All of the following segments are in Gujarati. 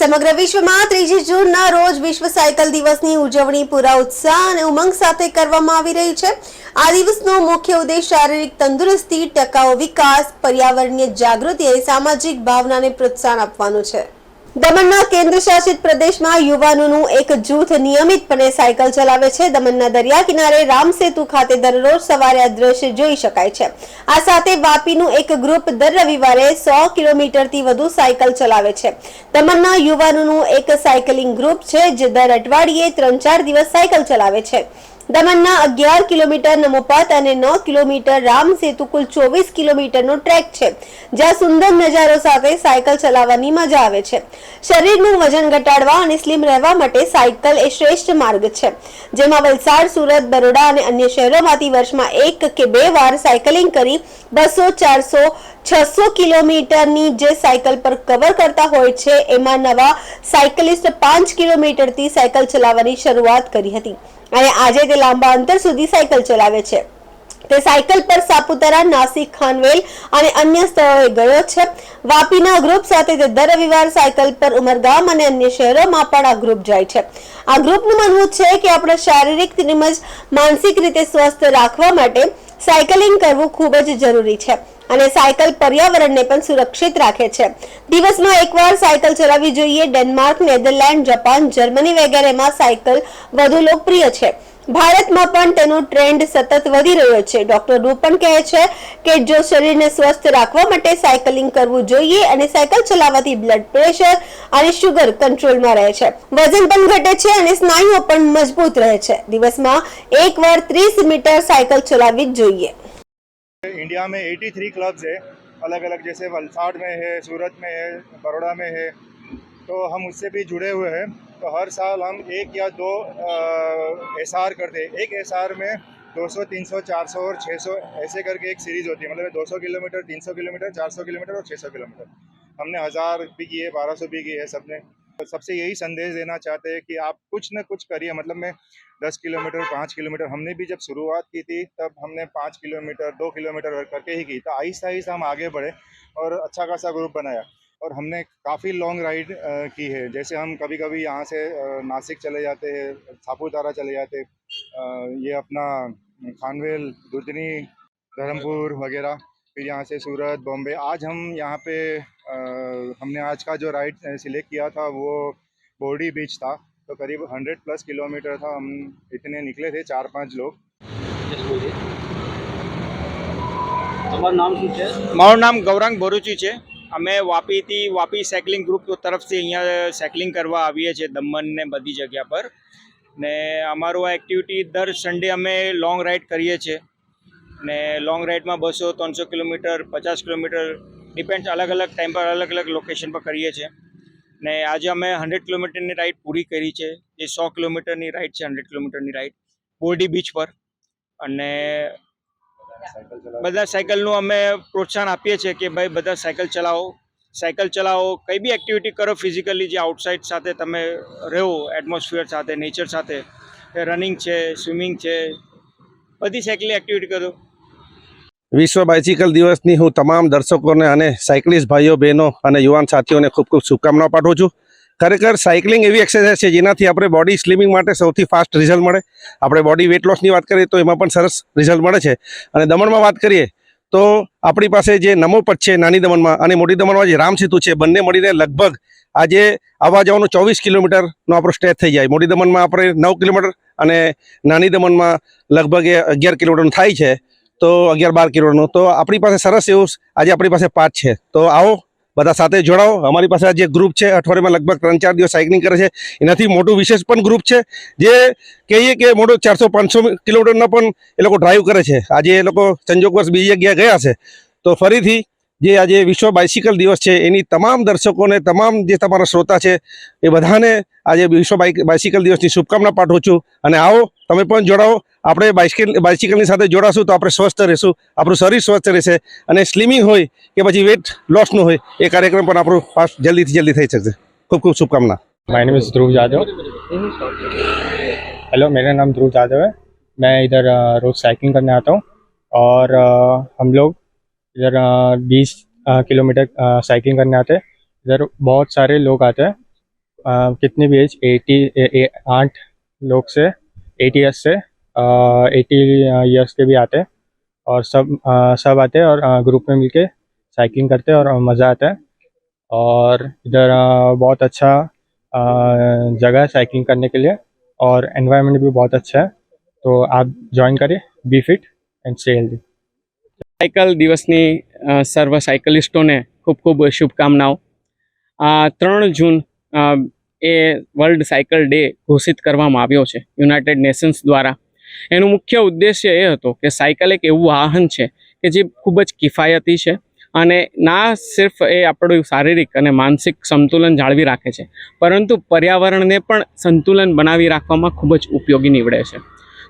સમગ્ર વિશ્વમાં ત્રીજી જૂનના રોજ વિશ્વ સાયકલ દિવસની ઉજવણી પૂરા ઉત્સાહ અને ઉમંગ સાથે કરવામાં આવી રહી છે. આ દિવસનો મુખ્ય ઉદ્દેશ શારીરિક તંદુરસ્તી, ટકાઉ વિકાસ, પર્યાવરણીય જાગૃતિ અને સામાજિક ભાવનાને પ્રોત્સાહન આપવાનું છે. દમણના કેન્દ્ર શાસિત પ્રદેશમાં યુવાનોનું એક જૂથ નિયમિતપણે સાયકલ ચલાવે છે. દમણના દરિયા કિનારે રામ ખાતે દરરોજ સવારે આ દ્રશ્ય જોઈ શકાય છે. આ સાથે વાપીનું એક ગ્રુપ દર રવિવારે સો કિલોમીટરથી વધુ સાયકલ ચલાવે છે. દમણના યુવાનોનું એક સાયકલિંગ ગ્રુપ છે, જે દર અઠવાડિયે ત્રણ ચાર દિવસ સાયકલ ચલાવે છે. દમણના અગિયાર કિલોમીટર નમોપાત અને નવ કિલોમીટર રામ સેતુ કુલ ચોવીસ કિલોમીટરનો ટ્રેક છે, જ્યાં સુંદર નજારો સાથે સાયકલ ચલાવવાની મજા આવે છે. શરીરનું વજન ઘટાડવા અને સ્લિમ રહેવા માટે સાયકલ એ શ્રેષ્ઠ માર્ગ છે. જેમાં વલસાડ, સુરત, બરોડા અને અન્ય શહેરોમાંથી વર્ષમાં એક કે બે વાર સાયકલિંગ કરી બસો, ચારસો, છસો કિલોમીટરની જે સાયકલ પર કવર કરતા હોય છે, એમાં નવા સાયકલિસ્ટ પાંચ કિલોમીટરથી સાયકલ ચલાવવાની શરૂઆત કરી હતી. અને આજે તે લાંબા અંતર સુધી સાયકલ ચલાવે છે. તે સાયકલ પર સાપુતારા, નાસિક, ખાનવેલ અને અન્ય સ્થળોએ ગયો છે. વાપીના ગ્રુપ સાથે તે દર રવિવાર સાયકલ પર ઉમરગામ અને અન્ય શહેરોમાં પણ આ ગ્રુપ જાય છે. આ ગ્રુપનું માનવું છે કે આપણે શારીરિક તેમજ માનસિક રીતે સ્વસ્થ રાખવા માટે સાયકલિંગ કરવું ખૂબ જ જરૂરી છે. અને સાયકલ પર્યાવરણને પણ સુરક્ષિત રાખે છે. દિવસમાં એકવાર સાયકલ ચલાવવી જોઈએ. ડેનમાર્ક, નેધરલેન્ડ, જાપાન, જર્મની વગેરેમાં સાયકલ વધુ લોકપ્રિય છે. ભારતમાં પણ તેનો ટ્રેન્ડ સતત વધી રહ્યો છે. ડોક્ટર પણ કહે છે કે જો શરીરને સ્વસ્થ રાખવા માટે સાયકલિંગ કરવું જોઈએ અને સાયકલ ચલાવવાથી બ્લડ પ્રેશર અને શુગર કંટ્રોલમાં રહે છે. વજન પણ ઘટે છે અને સ્નાયુઓ પણ મજબૂત રહે છે. દિવસમાં એકવાર ત્રીસ મીટર સાયકલ ચલાવવી જ જોઈએ. इंडिया में 83 क्लब्स है। अलग अलग जैसे वलसाड़ में है, सूरत में है बड़ोड़ा में है। तो हम उससे भी जुड़े हुए हैं। तो हर साल हम एक या दो एस आर करते हैं। एक एस आर में 200 300 400 और 600 ऐसे करके एक सीरीज़ होती है। मतलब 200 किलोमीटर 300 किलोमीटर 400 किलोमीटर और 600 किलोमीटर। हमने हज़ार भी की है 1200 भी की है सबने। सबसे यही संदेश देना चाहते हैं कि आप कुछ न कुछ करिए। मतलब मैं दस किलोमीटर, पाँच किलोमीटर हमने भी जब शुरुआत की थी, तब हमने पाँच किलोमीटर, दो किलोमीटर करके ही की। तो आहिस्ता आहिस्ता हम आगे बढ़े और अच्छा खासा ग्रुप बनाया और हमने काफ़ी लॉन्ग राइड की है। जैसे हम कभी कभी यहाँ से नासिक चले जाते हैं, सापूतारा चले जाते ये अपना खानवेल दुधनी धर्मपुर वगैरह, फिर यहाँ से सूरत, बॉम्बे, आज हम यहाँ पे हमने आज का जो राइड सिलेक्ट किया था वो बोर्डी बीच था तो करीब हंड्रेड प्लस किलोमीटर था हम इतने निकले थे चार पांच लोग યસ બોલીએ તમારું નામ શું છે મારું નામ ગૌરાંગ ભરૂચી છે અમે વાપીથી વાપી સાયકલિંગ ગ્રુપ તરફથી અહીંયા સાયકલિંગ કરવા આવીએ છીએ દમણ ને બધી જગ્યા પર ને અમારું આ એક્ટિવિટી દર સન્ડે અમે લોંગ રાઇડ કરીએ છીએ ને લોંગ રાઇડમાં બસો ત્રણસો કિલોમીટર પચાસ કિલોમીટર ડિપેન્ડ અલગ અલગ ટાઈમ પર, અલગ અલગ લોકેશન પર કરીએ છીએ. ને આજે અમે હંડ્રેડ કિલોમીટરની રાઇડ પૂરી કરી છે, જે સો કિલોમીટરની રાઇડ છે હંડ્રેડ કિલોમીટરની રાઇડ બોરડી બીચ પર. અને બધા સાયકલનું અમે પ્રોત્સાહન આપીએ છીએ કે ભાઈ બધા સાયકલ ચલાવો. સાયકલ ચલાવો, કઈ બી એક્ટિવિટી કરો ફિઝિકલી જે આઉટસાઇડ સાથે તમે રહો એટમોસ્ફિયર સાથે નેચર સાથે. રનિંગ છે સ્વિમિંગ છે, બધી સાયકલિંગ એક્ટિવિટી કરો. વિશ્વ બાઇસિકલ દિવસની હું તમામ દર્શકોને અને સાયકલિસ્ટ ભાઈઓ, બહેનો અને યુવાન સાથીઓને ખૂબ ખૂબ શુભકામનાઓ પાઠવું છું. ખરેખર સાયકલિંગ એવી એક્સરસાઇઝ છે જેનાથી આપણે બોડી સ્લિમિંગ માટે સૌથી ફાસ્ટ રિઝલ્ટ મળે. આપણે બોડી વેટ લોસની વાત કરીએ તો એમાં પણ સરસ રિઝલ્ટ મળે છે. અને દમણમાં વાત કરીએ તો આપણી પાસે જે નમોપટ છે, નાની દમણમાં અને મોટી દમણમાં જે રામસેતુ છે, બંને મળીને લગભગ આજે આવવા જવાનું ચોવીસ કિલોમીટરનો આપણો સ્ટેચ થઈ જાય. મોટી દમણમાં આપણે નવ કિલોમીટર અને નાની દમણમાં લગભગ એ અગિયાર કિલોમીટરનું થાય છે. તો અગિયાર બાર કિલોનું. તો આપણી પાસે સરસ એવું આજે આપણી પાસે પાઠ છે. તો આવો, બધા સાથે જોડાઓ. અમારી પાસે આ જે ગ્રુપ છે, અઠવાડિયામાં લગભગ ત્રણ ચાર દિવસ સાયકલિંગ કરે છે. એનાથી મોટું વિશેષ પણ ગ્રુપ છે, જે કહીએ કે મોટું ચારસો પાંચસો કિલોમીટરનો પણ એ લોકો ડ્રાઈવ કરે છે. આજે એ લોકો સંજોગ વર્ષ બીજી જગ્યાએ ગયા છે. તો ફરીથી જે આજે વિશ્વ બાઇસિકલ દિવસ છે, એની તમામ દર્શકોને, તમામ જે તમારા શ્રોતા છે, એ બધાને આજે વિશ્વ બાઇક બાઇસિકલ દિવસની શુભકામના પાઠવું છું. અને આવો, તમે પણ જોડાઓ. આપણે બાઇસિકલ બાઇસિકલની સાથે જોડાશું તો આપણે સ્વસ્થ રહીશું આપણું શરીર સ્વસ્થ રહેશે અને સ્લિમિંગ હોય કે પછી વેટ લોસનું હોય એ કાર્યક્રમ પણ આપણું ફાસ્ટ જલ્દીથી જલ્દી થઈ શકશે ખૂબ ખૂબ શુભકામના my name is Dhruv Yadav hello मेरा नाम ध्रुव यादव है मैं इधर अ, रोज साइकिलिंग करने आता हूँ और अ, हम लोग इधर बीस किलोमीटर साइकिलिंग करने आते हैं इधर बहुत सारे लोग आते हैं अ, कितने भी एज एटी आठ लोग से एटी ईयर्स से एटी ईयर्स के भी आते हैं और सब अ, सब आते हैं और ग्रुप में मिलके साइकिलिंग करते हैं और मज़ा आता है और इधर अ, बहुत अच्छा अ, जगह है साइकिलिंग करने के लिए और एनवायरनमेंट भी बहुत अच्छा है तो आप ज्वाइन करिए be fit and stay healthy cycle દિવસની અ, સર્વ સાયકલિસ્ટોને ખૂબ ખૂબ શુભકામનાઓ આ ત્રણ જૂન અ, એ વર્લ્ડ સાયકલ ડે ઘોષિત કરવામાં આવ્યો છે યુનાઇટેડ નેશન્સ દ્વારા એનું મુખ્ય ઉદ્દેશ્ય એ હતો કે સાયકલ એક એવું વાહન છે કે જે ખૂબ જ કિફાયતી છે અને ના સિર્ફ એ આપણું શારીરિક અને માનસિક સંતુલન જાળવી રાખે છે, પરંતુ પર્યાવરણને પણ સંતુલન બનાવી રાખવામાં ખૂબ જ ઉપયોગી નીવડે છે.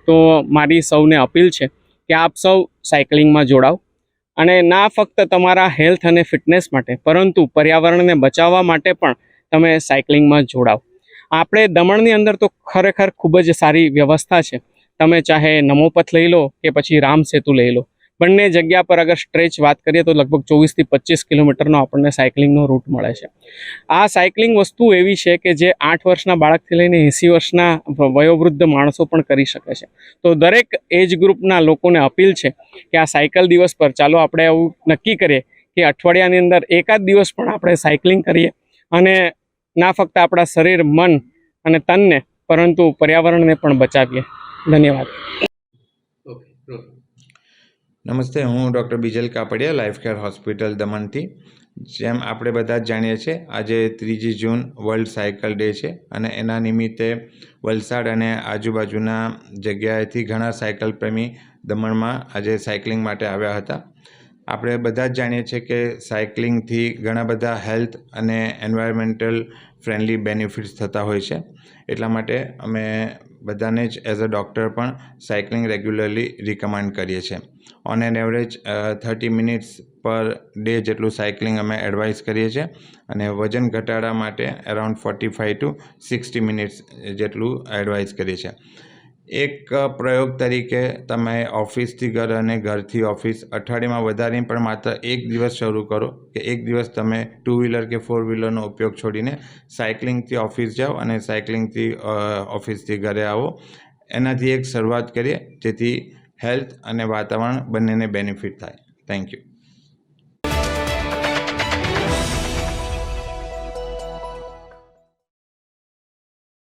તો મારી સૌને અપીલ છે કે આપ સૌ સાયકલિંગમાં જોડાઓ અને ના ફક્ત તમારા હેલ્થ અને ફિટનેસ માટે, પરંતુ પર્યાવરણને બચાવવા માટે પણ તમે સાયકલિંગમાં જોડાઓ આપણે દમણની અંદર તો ખરેખર ખૂબ જ સારી વ્યવસ્થા છે. તમે ચાહે નમોપથ લઈ લો કે પછી રામ સેતુ લઈ લો. બંને જગ્યા પર અગર સ્ટ્રેચ વાત કરીએ તો લગભગ ચોવીસથી પચીસ કિલોમીટરનો આપણને સાયકલિંગનો રૂટ મળે છે. આ સાયકલિંગ વસ્તુ એવી છે કે જે આઠ વર્ષના બાળકથી લઈને એંસી વર્ષના વયોવૃદ્ધ માણસો પણ કરી શકે છે. તો દરેક એજ ગ્રુપના લોકોને અપીલ છે કે આ સાયકલ દિવસ પર ચાલો આપણે એવું નક્કી કરીએ કે અઠવાડિયાની અંદર એકાદ દિવસ પણ આપણે સાયકલિંગ કરીએ અને ના ફક્ત આપણા શરીર, મન અને તનને, પરંતુ પર્યાવરણને પણ બચાવીએ. ધન્યવાદ. નમસ્તે, હું doctor Bijal Kapadia, life care hospital દમણથી. જેમ આપણે બધા જ જાણીએ છીએ, આજે ત્રીજી જૂન, વર્લ્ડ સાયકલ ડે છે અને એના નિમિત્તે વલસાડ અને આજુબાજુના જગ્યાએથી ઘણા સાયકલ પ્રેમી દમણમાં આજે સાયકલિંગ માટે આવ્યા હતા. આપણે બધા જ જાણીએ છીએ કે સાયકલિંગથી ઘણા બધા હેલ્થ અને એન્વાયરમેન્ટલ ફ્રેન્ડલી બેનિફિટ્સ થતા હોય છે. એટલા માટે અમે બધાને જ એઝ અ ડૉક્ટર પણ સાયકલિંગ રેગ્યુલરલી રિકમેન્ડ કરીએ છીએ. On an average thirty minutes per day જેટલું સાયકલિંગ અમે એડવાઇસ કરીએ છીએ અને વજન ઘટાડવા માટે around forty five to sixty minutes જેટલું એડવાઇસ કરીએ છીએ. એક પ્રયોગ તરીકે તમે ઓફિસથી ઘર અને ઘરથી ઓફિસ અઠવાડિયામાં વધારીને પણ માત્ર એક દિવસ શરૂ કરો કે એક દિવસ તમે ટુ વ્હીલર કે ફોર વ્હીલરનો ઉપયોગ છોડીને સાયકલિંગથી ઓફિસ જાઓ અને સાયકલિંગથી ઓફિસથી ઘરે આવો. એનાથી એક શરૂઆત કરીએ જેથી હેલ્થ અને વાતાવરણ બંનેને બેનિફિટ થાય. Thank you.